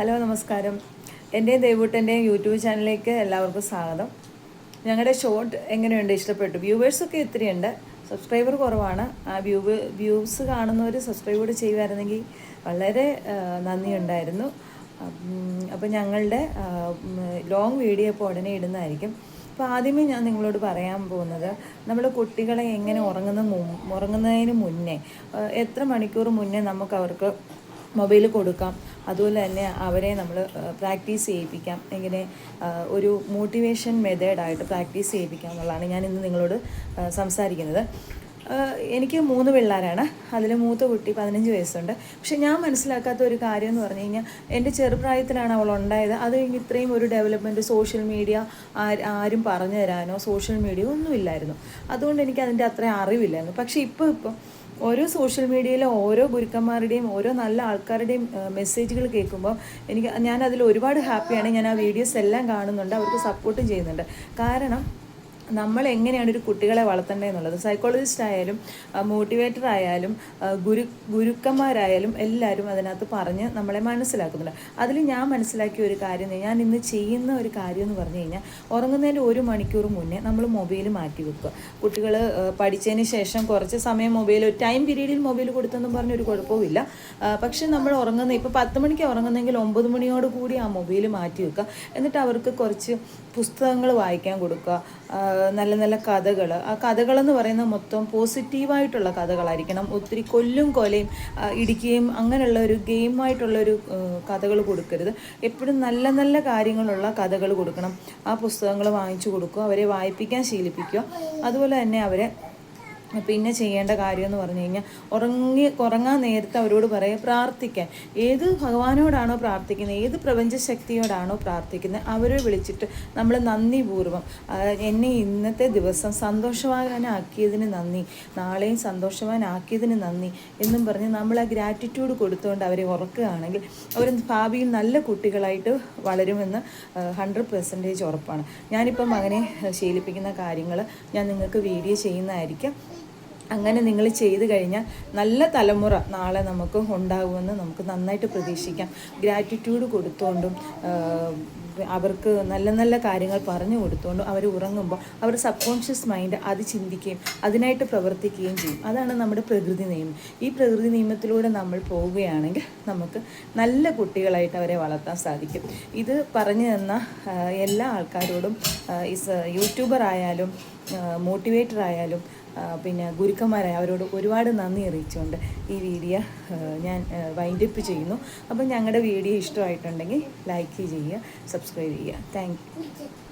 Hello നമസ്കാരം. എന്റെയും ദേവൂട്ടന്റെയും YouTube ചാനലിലേക്ക് എല്ലാവർക്കും സ്വാഗതം. ഞങ്ങളുടെ ഷോർട്ട് എങ്ങനെയുണ്ട്? ഇഷ്ടപ്പെട്ടു? വ്യൂവേഴ്സൊക്കെ ഇത്രയുണ്ട്. സബ്സ്ക്രൈബർ കുറവാണ്. ആ വ്യൂ വ്യൂസ് കാണുന്നവർ സബ്സ്ക്രൈബ് കൂടി ചെയ്യുമായിരുന്നെങ്കിൽ വളരെ നന്ദിയുണ്ടായിരുന്നു. അപ്പോൾ ഞങ്ങളുടെ ലോങ് വീഡിയോ ഇപ്പോൾ ഉടനെ ഇടുന്നതായിരിക്കും. അപ്പോൾ ആദ്യമേ ഞാൻ നിങ്ങളോട് പറയാൻ പോകുന്നത് നമ്മൾ കുട്ടികളെ എങ്ങനെ ഉറങ്ങുന്ന ഉറങ്ങുന്നതിന് മുന്നേ എത്ര മണിക്കൂർ മുന്നേ നമുക്ക് അവർക്ക് മൊബൈൽ കൊടുക്കാം? അതുപോലെ തന്നെ അവരെ നമ്മൾ പ്രാക്ടീസ് ചെയ്യിപ്പിക്കാം. എങ്ങനെ ഒരു മോട്ടിവേഷൻ മെത്തേഡായിട്ട് പ്രാക്ടീസ് ചെയ്യിപ്പിക്കാം എന്നുള്ളതാണ് ഞാൻ ഇന്ന് നിങ്ങളോട് സംസാരിക്കുന്നത്. എനിക്ക് മൂന്ന് പിള്ളേരാണ്. അതിൽ മൂത്ത കുട്ടി പതിനഞ്ച് വയസ്സുണ്ട്. പക്ഷെ ഞാൻ മനസ്സിലാക്കാത്ത ഒരു കാര്യം എന്ന് പറഞ്ഞു കഴിഞ്ഞാൽ എന്റെ ചെറുപ്രായത്തിലാണ് അവൾ ഉണ്ടായത്. അത് കഴിഞ്ഞ് ഇത്രയും ഒരു ഡെവലപ്മെന്റ് സോഷ്യൽ മീഡിയ ആരും പറഞ്ഞു തരാനോ സോഷ്യൽ മീഡിയ ഒന്നുമില്ലായിരുന്നു. അതുകൊണ്ട് എനിക്ക് അതിന്റെ അത്രയും അറിവില്ലായിരുന്നു. പക്ഷേ ഇപ്പോൾ ഇപ്പം ഓരോ സോഷ്യൽ മീഡിയയിലെ ഓരോ ഗുരുക്കന്മാരുടെയും ഓരോ നല്ല ആൾക്കാരുടെയും മെസ്സേജുകൾ കേൾക്കുമ്പോൾ എനിക്ക് ഞാൻ അതിൽ ഒരുപാട് ഹാപ്പിയാണ്. ഞാൻ ആ വീഡിയോസ് എല്ലാം കാണുന്നുണ്ട്. അവർക്ക് സപ്പോർട്ടും ചെയ്യുന്നുണ്ട്. കാരണം നമ്മൾ എങ്ങനെയാണ് ഒരു കുട്ടികളെ വളർത്തേണ്ടതെന്നുള്ളത്? സൈക്കോളജിസ്റ്റ് ആയാലും മോട്ടിവേറ്റർ ആയാലും ഗുരു ഗുരുക്കന്മാരായാലും എല്ലാവരും അതിനകത്ത് പറഞ്ഞ് നമ്മളെ മനസ്സിലാക്കുന്നുണ്ട്. അതിൽ ഞാൻ മനസ്സിലാക്കിയ ഒരു കാര്യം ഞാൻ ഇന്ന് ചെയ്യുന്ന ഒരു കാര്യം എന്ന് പറഞ്ഞു കഴിഞ്ഞാൽ ഉറങ്ങുന്നതിന്റെ ഒരു മണിക്കൂർ മുന്നേ നമ്മൾ മൊബൈൽ മാറ്റി വെക്കുക. കുട്ടികൾ പഠിച്ചതിന് ശേഷം കുറച്ച് സമയം മൊബൈൽ ടൈം പീരീഡിൽ മൊബൈൽ കൊടുത്തെന്നും പറഞ്ഞൊരു കുഴപ്പമില്ല ആ, പക്ഷെ നമ്മൾ ഉറങ്ങുന്ന ഇപ്പോൾ പത്ത് മണിക്ക് ഉറങ്ങുന്നെങ്കിൽ ഒമ്പത് മണിയോട് കൂടി ആ മൊബൈൽ മാറ്റി വെക്കുക. എന്നിട്ട് അവർക്ക് കുറച്ച് പുസ്തകങ്ങൾ വായിക്കാൻ കൊടുക്കുക. നല്ല നല്ല കഥകൾ ആ കഥകളെന്ന് പറയുന്നത് മൊത്തം പോസിറ്റീവായിട്ടുള്ള കഥകളായിരിക്കണം. ഒത്തിരി കൊല്ലും കൊലയും ഇടിക്കുകയും അങ്ങനെയുള്ള ഒരു ഗെയിമായിട്ടുള്ള ഒരു കഥകൾ കൊടുക്കരുത്. എപ്പോഴും നല്ല നല്ല കാര്യങ്ങളുള്ള കഥകൾ കൊടുക്കണം. ആ പുസ്തകങ്ങൾ വാങ്ങിച്ചു കൊടുക്കുക അവരെ വായിപ്പിക്കാൻ ശീലിപ്പിക്കുക. അതുപോലെ തന്നെ അവരെ പിന്നെ ചെയ്യേണ്ട കാര്യം എന്ന് പറഞ്ഞു കഴിഞ്ഞാൽ ഉറങ്ങി ഉറങ്ങാൻ നേരത്തെ അവരോട് പറയുക പ്രാർത്ഥിക്കാൻ. ഏത് ഭഗവാനോടാണോ പ്രാർത്ഥിക്കുന്നത് ഏത് പ്രപഞ്ച ശക്തിയോടാണോ പ്രാർത്ഥിക്കുന്നത് അവരെ വിളിച്ചിട്ട് നമ്മൾ നന്ദിപൂർവം എന്നെ ഇന്നത്തെ ദിവസം സന്തോഷവാനാക്കിയതിന് നന്ദി നാളെയും സന്തോഷവാനാക്കിയതിന് നന്ദി എന്നും പറഞ്ഞ് നമ്മൾ ആ ഗ്രാറ്റിറ്റ്യൂഡ് കൊടുത്തുകൊണ്ട് അവരെ ഉറക്കുകയാണെങ്കിൽ അവർ ഭാവിയിൽ നല്ല കുട്ടികളായിട്ട് വളരുമെന്ന് ഹൺഡ്രഡ് പെർസെന്റേജ് ഉറപ്പാണ്. ഞാനിപ്പം ആ, ശീലിപ്പിക്കുന്ന കാര്യങ്ങൾ ഞാൻ നിങ്ങൾക്ക് വീഡിയോ ചെയ്യുന്നതായിരിക്കും. അങ്ങനെ നിങ്ങൾ ചെയ്തു കഴിഞ്ഞാൽ നല്ല തലമുറ നാളെ നമുക്ക് ഉണ്ടാകുമെന്ന് നമുക്ക് നന്നായിട്ട് പ്രതീക്ഷിക്കാം. ഗ്രാറ്റിറ്റ്യൂഡ് കൊടുത്തുകൊണ്ടും അവർക്ക് നല്ല നല്ല കാര്യങ്ങൾ പറഞ്ഞു കൊടുത്തുകൊണ്ടും അവർ ഉറങ്ങുമ്പോൾ അവർ സബ് കോൺഷ്യസ് മൈൻഡ് അത് ചിന്തിക്കുകയും അതിനായിട്ട് പ്രവർത്തിക്കുകയും ചെയ്യും. അതാണ് നമ്മുടെ പ്രകൃതി നിയമം. ഈ പ്രകൃതി നിയമത്തിലൂടെ നമ്മൾ പോവുകയാണെങ്കിൽ നമുക്ക് നല്ല കുട്ടികളായിട്ട് അവരെ വളർത്താൻ സാധിക്കും. ഇത് പറഞ്ഞു തന്ന എല്ലാ ആൾക്കാരോടും യൂട്യൂബർ ആയാലും മോട്ടിവേറ്റർ ആയാലും പിന്നെ ഗുരുക്കന്മാരായ അവരോട് ഒരുപാട് നന്ദി അറിയിച്ചുകൊണ്ട് ഈ വീഡിയോ ഞാൻ വൈൻഡപ്പ് ചെയ്യുന്നു. അപ്പം ഞങ്ങളുടെ വീഡിയോ ഇഷ്ടമായിട്ടുണ്ടെങ്കിൽ ലൈക്ക് ചെയ്യുക സബ്സ്ക്രൈബ് ചെയ്യുക. താങ്ക്